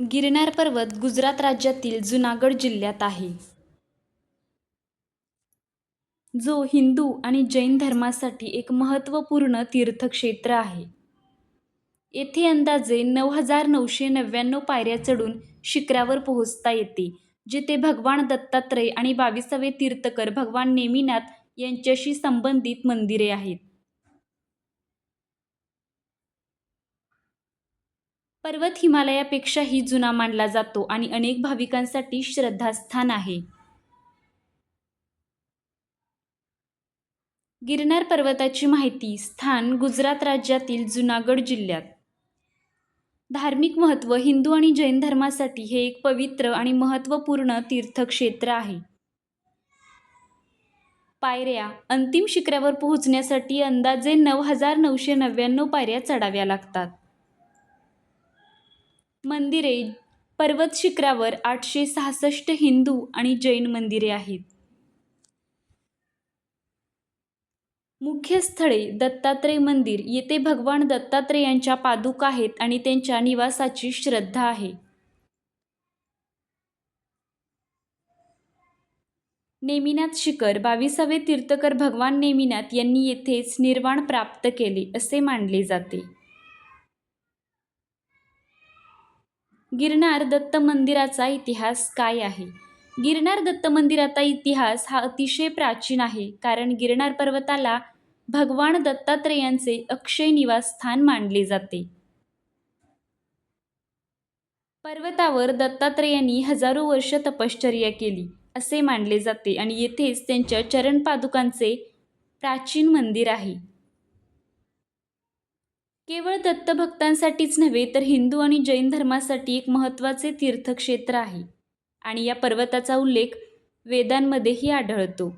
गिरनार पर्वत गुजरात राज्यातील जुनागड जिल्ह्यात आहे. जो हिंदू आणि जैन धर्मासाठी एक महत्त्वपूर्ण तीर्थक्षेत्र आहे. येथे अंदाजे नऊ हजार नऊशे नव्याण्णव पायऱ्या चढून शिखरावर पोहोचता येते, जेथे भगवान दत्तात्रय आणि बाविसावे तीर्थकर भगवान नेमिनाथ यांच्याशी संबंधित मंदिरे आहेत. पर्वत हिमालयापेक्षाही जुना मानला जातो आणि अनेक भाविकांसाठी श्रद्धास्थान आहे. गिरनार पर्वताची माहिती स्थान गुजरात राज्यातील जुनागड जिल्ह्यात. धार्मिक महत्त्व हिंदू आणि जैन धर्मासाठी हे एक पवित्र आणि महत्त्वपूर्ण तीर्थक्षेत्र आहे. पायऱ्या अंतिम शिखरावर पोहोचण्यासाठी अंदाजे नऊ हजार नऊशे नव्याण्णव पायऱ्या चढाव्या लागतात. मंदिरे पर्वत शिखरावर आठशे सहासष्ट हिंदू आणि जैन मंदिरे आहेत. मुख्य स्थळे दत्तात्रय मंदिर येथे भगवान दत्तात्रेयांच्या पादुका आहेत आणि त्यांच्या निवासाची श्रद्धा आहे. नेमिनाथ शिखर बाविसावे तीर्थकर भगवान नेमिनाथ यांनी येथेच निर्वाण प्राप्त केले, असे मानले जाते. गिरनार दत्त मंदिराचा इतिहास काय आहे? गिरनार दत्त मंदिराचा इतिहास हा अतिशय प्राचीन आहे, कारण गिरनार पर्वताला भगवान दत्तात्रेयांचे अक्षय निवासस्थान मानले जाते. पर्वतावर दत्तात्रेयांनी हजारो वर्ष तपश्चर्या केली, असे मानले जाते आणि येथेच त्यांच्या चरणपादुकांचे प्राचीन मंदिर आहे. केवळ दत्तभक्तांसाठीच नव्हे तर हिंदू आणि जैन धर्मासाठी एक महत्त्वाचे तीर्थक्षेत्र आहे आणि या पर्वताचा उल्लेख वेदांमध्येही आढळतो.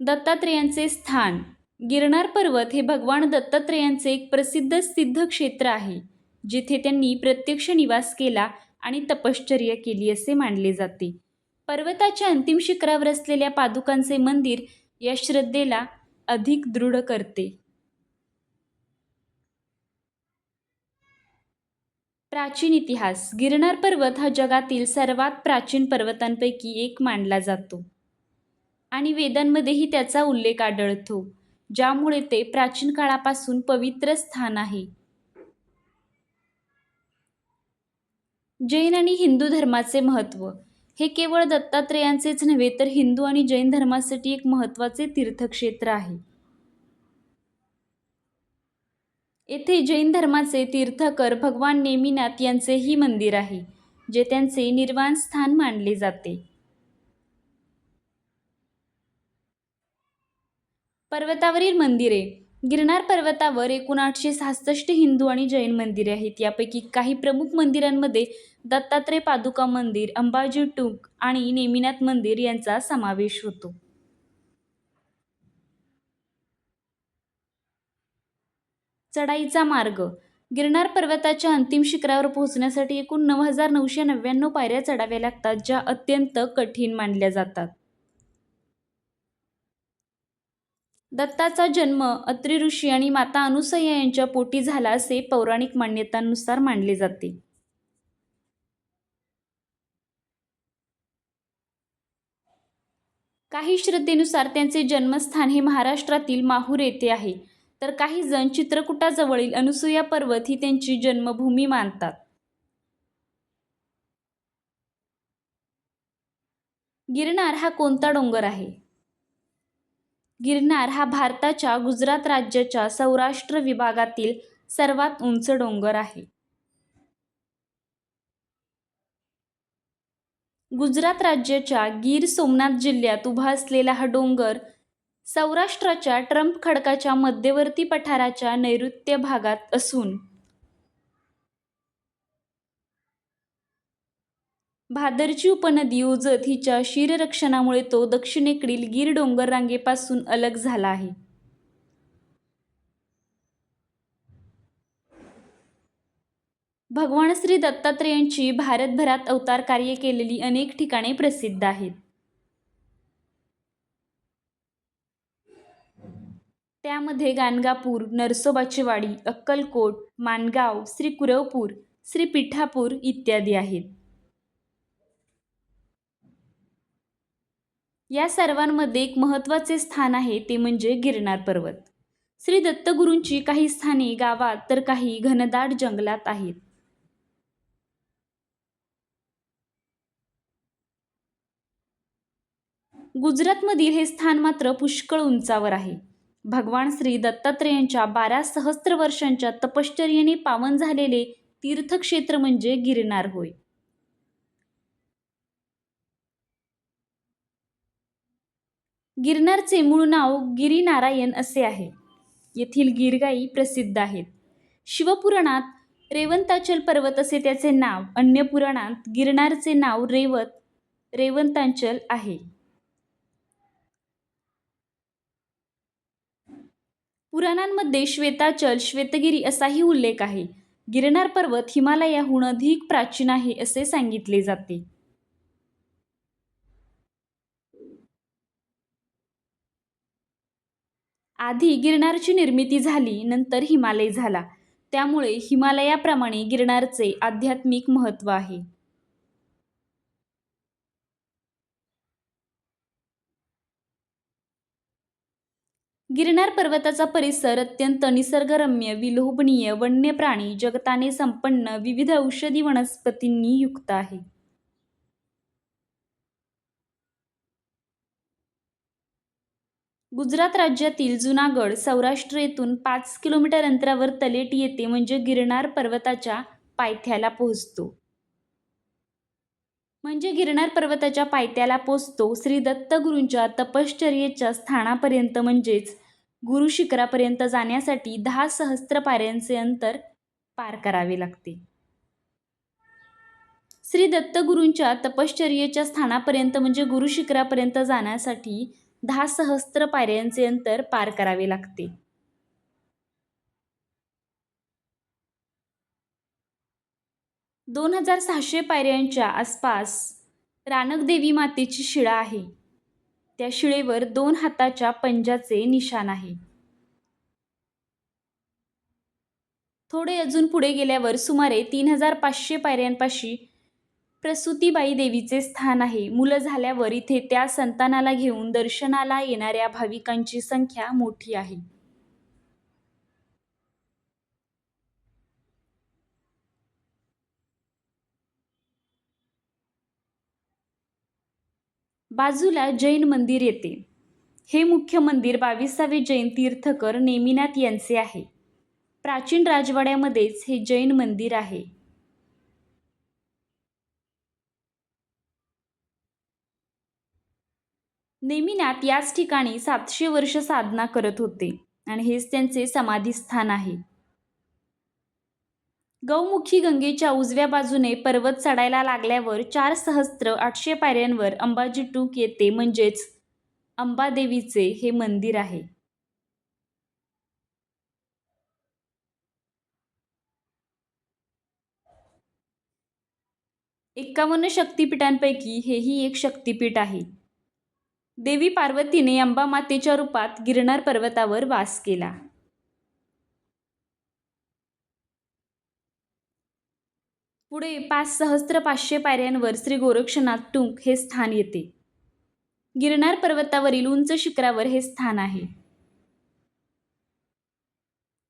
दत्तात्रेयांचे स्थान गिरणार पर्वत हे भगवान दत्तात्रेयांचे एक प्रसिद्ध सिद्ध क्षेत्र आहे, जिथे त्यांनी प्रत्यक्ष निवास केला आणि तपश्चर्या केली असे मानले जाते. पर्वताच्या अंतिम शिखरावर असलेल्या पादुकांचे मंदिर या श्रद्धेला अधिक दृढ करते. प्राचीन इतिहास गिरणार पर्वत हा जगातील सर्वात प्राचीन पर्वतांपैकी एक मानला जातो आणि वेदांमध्येही त्याचा उल्लेख आढळतो, ज्यामुळे ते प्राचीन काळापासून पवित्र स्थान आहे. जैन आणि हिंदू धर्माचे महत्त्व हे केवळ दत्तात्रेयांचेच नव्हे तर हिंदू आणि जैन धर्मासाठी एक महत्त्वाचे तीर्थक्षेत्र आहे. येथे जैन धर्माचे तीर्थकर भगवान नेमिनाथ यांचेही मंदिर आहे, जे त्यांचे निर्वाण स्थान मानले जाते. पर्वतावरील मंदिरे गिरनार पर्वतावर एकूण आठशे सहासष्ट हिंदू आणि जैन मंदिरे आहेत. यापैकी काही प्रमुख मंदिरांमध्ये दत्तात्रय पादुका मंदिर, अंबाजी टूक आणि नेमिनाथ मंदिर यांचा समावेश होतो. चढाईचा मार्ग गिरनार पर्वताच्या अंतिम शिखरावर पोहोचण्यासाठी एकूण नऊ हजार नऊशे नव्याण्णव पायऱ्या चढाव्या लागतात, ज्या अत्यंत कठीण मानल्या जातात. दत्ताचा जन्म अत्री ऋषी आणि माता अनुसया यांच्या पोटी झाला असे पौराणिक मान्यतांनुसार मानले जाते. काही श्रद्धेनुसार त्यांचे जन्मस्थान हे महाराष्ट्रातील माहूर येथे आहे, तर काही जण चित्रकूटाजवळील अनुसुया पर्वत ही त्यांची जन्मभूमी मानतात. गिरनार हा कोणता डोंगर आहे? गिरनार हा भारताच्या गुजरात राज्याच्या सौराष्ट्र विभागातील सर्वात उंच डोंगर आहे. गुजरात राज्याच्या गीर सोमनाथ जिल्ह्यात उभा असलेला हा डोंगर सौराष्ट्राच्या ट्रम्प खडकाच्या मध्यवर्ती पठाराच्या नैऋत्य भागात असून भादरची उपनदी उजत हिच्या क्षीररक्षणामुळे तो दक्षिणेकडील गीर डोंगररांगेपासून अलग झाला आहे. भगवान श्री दत्तात्रेयांची भारतभरात अवतार कार्य केलेली अनेक ठिकाणे प्रसिद्ध आहेत. त्यामध्ये गाणगापूर नरसोबाची वाडी अक्कलकोट मानगाव श्री कुरवपूर श्री पिठापूर इत्यादी आहेत या सर्वांमध्ये एक महत्त्वाचे स्थान आहे ते म्हणजे गिरनार पर्वत. श्री दत्तगुरूंची काही स्थाने गावात तर काही घनदाट जंगलात आहेत. गुजरातमधील हे स्थान मात्र पुष्कळ उंचावर आहे. भगवान श्री दत्तात्रेयांच्या बारा सहस्त्र वर्षांच्या तपश्चर्येने पावन झालेले तीर्थक्षेत्र म्हणजे गिरनार होय. गिरनारचे मूळ नाव गिरीनारायण असे आहे. येथील गिरगाई प्रसिद्ध आहेत. शिवपुराणात रेवंताचल पर्वत असे त्याचे नाव अन्य पुराणात गिरनारचे नाव रेवत रेवंतांचल आहे. पुराणांमध्ये श्वेताचल श्वेतगिरी असाही उल्लेख आहे. गिरनार पर्वत हिमालयाहून अधिक प्राचीन आहे असे सांगितले जाते. आधी गिरनारची निर्मिती झाली नंतर हिमालय झाला. त्यामुळे हिमालयाप्रमाणे गिरनारचे आध्यात्मिक महत्त्व आहे. गिरनार पर्वताचा परिसर अत्यंत निसर्गरम्य विलोभनीय वन्य प्राणी जगताने संपन्न विविध औषधी वनस्पतींनी युक्त आहे. गुजरात राज्यातील जुनागड सौराष्ट्र येथून पाच किलोमीटर अंतरावर तलेटी येते म्हणजे गिरनार पर्वताच्या पायथ्याला पोहोचतो. म्हणजे गिरनार पर्वताच्या पायथ्याला पोचतो श्री दत्तगुरूंच्या तपश्चर्येच्या स्थानापर्यंत म्हणजेच गुरु शिखरापर्यंत जाण्यासाठी दहा सहस्त्र पायऱ्यांचे अंतर पार करावे लागते. श्री दत्तगुरूंच्या तपश्चर्येच्या स्थानापर्यंत म्हणजे गुरु शिखरापर्यंत जाण्यासाठी दहा सहस्त्र पायऱ्यांचे अंतर पार करावे लागते. दोन हजार सहाशे पायऱ्यांच्या आसपास रानकदेवी मातेची शिळा आहे. त्या शिळेवर दोन हाताच्या पंजाचे निशाण आहे. थोडे अजून पुढे गेल्यावर सुमारे तीन हजार पाचशे पायऱ्यांपाशी प्रसूतीबाई देवीचे स्थान आहे. मुलं झाल्यावर इथे त्या संतानाला घेऊन दर्शनाला येणाऱ्या भाविकांची संख्या मोठी आहे. बाजूला जैन मंदिर येते. हे मुख्य मंदिर बावीसावे जैन तीर्थकर नेमिनाथ यांचे आहे. प्राचीन राजवाड्यामध्येच हे जैन मंदिर आहे. नेमिनाथ याच ठिकाणी सातशे वर्ष साधना करत होते आणि हेच त्यांचे समाधीस्थान आहे. गौमुखी गंगेच्या उजव्या बाजूने पर्वत चढायला लागल्यावर चार सहस्त्र आठशे पायऱ्यांवर अंबाजी टूक येते म्हणजेच अंबादेवीचे हे मंदिर आहे. एक्कावन्न शक्तिपीठांपैकी हेही एक शक्तिपीठ आहे. देवी पार्वतीने अंबामातेच्या रूपात गिरनार पर्वतावर वास केला. पुढे पाच सहस्त्र पाचशे पायऱ्यांवर श्री गोरक्षनाथ टुंक हे स्थान येते. गिरनार पर्वतावरील उंच शिखरावर हे स्थान आहे.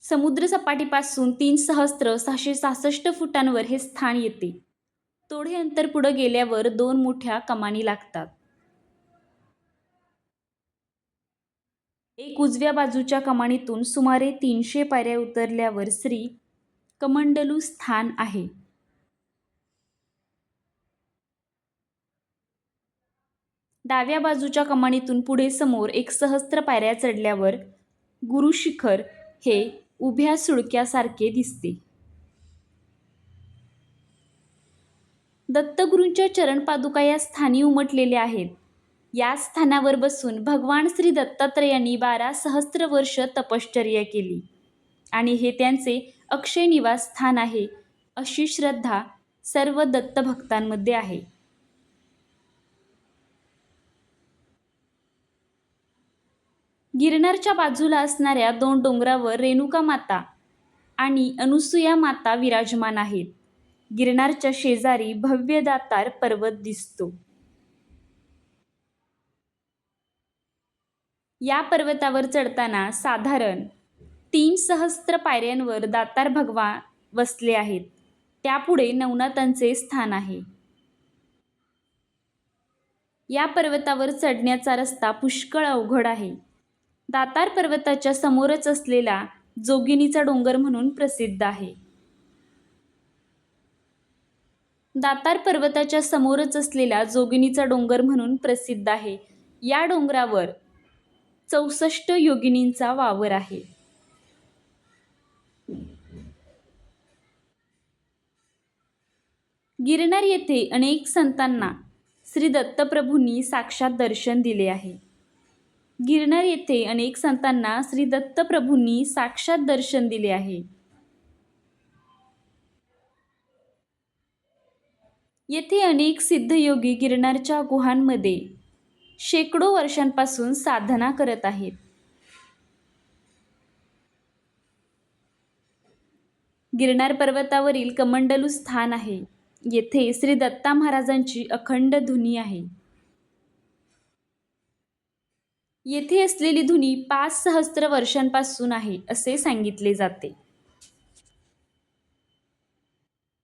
समुद्र सपाटीपासून तीन सहस्त्र सहाशे सहासष्ट फुटांवर हे स्थान येते. थोडे अंतर पुढे गेल्यावर दोन मोठ्या कमानी लागतात. एक उजव्या बाजूच्या कमानीतून सुमारे तीनशे पायऱ्या उतरल्यावर श्री कमंडलू स्थान आहे. डाव्या बाजूच्या कमानीतून पुढे समोर एक सहस्त्र पायऱ्या चढल्यावर गुरुशिखर हे उभ्या सुळक्यासारखे दिसते. दत्तगुरूंच्या चरणपादुका या स्थानी उमटलेल्या आहेत. या स्थानावर बसून भगवान श्री दत्तात्रेयांनी बारा सहस्त्र वर्ष तपश्चर्या केली. आणि हे त्यांचे अक्षय निवास स्थान आहे अशी श्रद्धा सर्व दत्तभक्तांमध्ये आहे. गिरनारच्या बाजूला असणाऱ्या दोन डोंगरावर रेणुका माता आणि अनुसुया माता विराजमान आहेत. गिरनारच्या शेजारी भव्य दातार पर्वत दिसतो. या पर्वतावर चढताना साधारण तीन सहस्त्र पायऱ्यांवर दातार भगवा वसले आहेत. त्यापुढे नवनाथांचे स्थान आहे. या पर्वतावर चढण्याचा रस्ता पुष्कळ अवघड आहे. दातार पर्वताच्या समोरच असलेला जोगिनीचा डोंगर म्हणून प्रसिद्ध आहे. दातार पर्वताच्या समोरच असलेला जोगिनीचा डोंगर म्हणून प्रसिद्ध आहे. या डोंगरावर चौसष्ट योगिनींचा वावर आहे. गिरनार येथे अनेक संतांना श्री दत्तप्रभूंनी साक्षात दर्शन दिले आहे. गिरनार येथे अनेक संतांना श्री दत्तप्रभूंनी साक्षात दर्शन दिले आहे. येथे अनेक सिद्धयोगी गिरनारच्या गुहांमध्ये शेकडो वर्षांपासून साधना करत आहेत. गिरनार पर्वतावरील कमंडलू स्थान आहे. येथे श्री दत्ता महाराजांची अखंड धुनी आहे. येथे असलेली धुनी पाच सहस्त्र वर्षांपासून आहे असे सांगितले जाते.